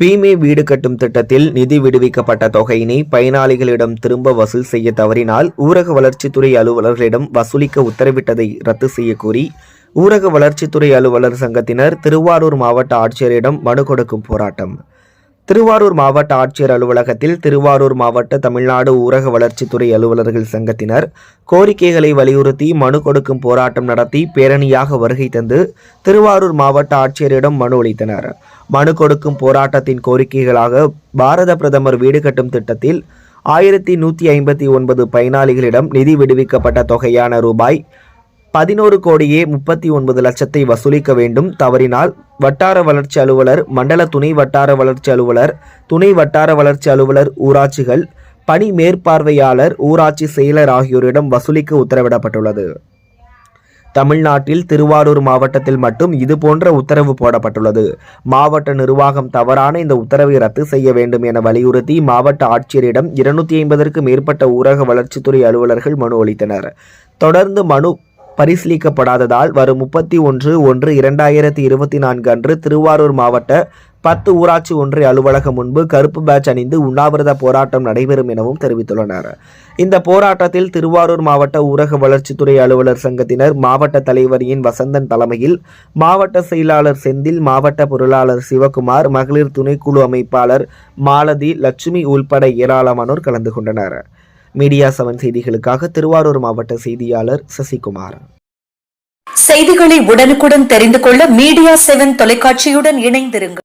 பீமே வீடு கட்டும் திட்டத்தில் நிதி விடுவிக்கப்பட்ட தொகையினை பயனாளிகளிடம் திரும்ப வசூல் செய்ய தவறினால் ஊரக வளர்ச்சித்துறை அலுவலர்களிடம் வசூலிக்க உத்தரவிட்டதை ரத்து செய்ய கோரி ஊரக வளர்ச்சித்துறை அலுவலர் சங்கத்தினர் திருவாரூர் மாவட்ட ஆட்சியரிடம் மனு கொடுக்கும் போராட்டம். திருவாரூர் மாவட்ட ஆட்சியர் அலுவலகத்தில் திருவாரூர் மாவட்ட தமிழ்நாடு ஊரக வளர்ச்சித்துறை அலுவலர்கள் சங்கத்தினர் கோரிக்கைகளை வலியுறுத்தி மனு கொடுக்கும் போராட்டம் நடத்தி பேரணியாக வருகை தந்து திருவாரூர் மாவட்ட ஆட்சியரிடம் மனு அளித்தனர். மனு கொடுக்கும் போராட்டத்தின் கோரிக்கைகளாக பாரத பிரதமர் வீடு கட்டும் திட்டத்தில் ஆயிரத்தி நூற்றி ஐம்பத்தி ஒன்பது பயனாளிகளிடம் நிதி விடுவிக்கப்பட்ட தொகையான ரூபாய் பதினோரு கோடியே முப்பத்தி ஒன்பது லட்சத்தை வசூலிக்க வேண்டும். தவறினால் வட்டார வளர்ச்சி அலுவலர் மண்டல துணை வட்டார வளர்ச்சி அலுவலர் துணை வட்டார வளர்ச்சி அலுவலர் ஊராட்சிகள் பணி மேற்பார்வையாளர் ஊராட்சி செயலர் ஆகியோரிடம் வசூலிக்க உத்தரவிடப்பட்டுள்ளது. தமிழ்நாட்டில் திருவாரூர் மாவட்டத்தில் மட்டும் இது போன்ற உத்தரவு போடப்பட்டுள்ளது. மாவட்ட நிர்வாகம் தவறான இந்த உத்தரவை ரத்து செய்ய வேண்டும் என வலியுறுத்தி மாவட்ட ஆட்சியரிடம் இருநூத்தி ஐம்பதற்கு மேற்பட்ட ஊரக வளர்ச்சித்துறை அலுவலர்கள் மனு அளித்தனர். தொடர்ந்து மனு பரிசீலிக்கப்படாததால் வரும் முப்பத்தி ஒன்று ஒன்று இரண்டாயிரத்தி இருபத்தி நான்கு அன்று திருவாரூர் மாவட்ட பத்து ஊராட்சி ஒன்றிய அலுவலகம் முன்பு கருப்பு பேட்ச் அணிந்து உண்ணாவிரத போராட்டம் நடைபெறும் எனவும் தெரிவித்துள்ளனர். இந்த போராட்டத்தில் திருவாரூர் மாவட்ட ஊரக வளர்ச்சித்துறை அலுவலர் சங்கத்தினர் மாவட்ட தலைவர் என் வசந்தன் தலைமையில் மாவட்ட செயலாளர் செந்தில் மாவட்ட பொருளாளர் சிவகுமார் மகளிர் துணைக்குழு அமைப்பாளர் மாலதி லட்சுமி உள்பட ஏராளமானோர் கலந்து கொண்டனர். மீடியா செவன் செய்திகளுக்காக திருவாரூர் மாவட்ட செய்தியாளர் சசிகுமார். செய்திகளை உடனுக்குடன் தெரிந்து கொள்ள மீடியா செவன் தொலைக்காட்சியுடன் இணைந்திருங்கள்.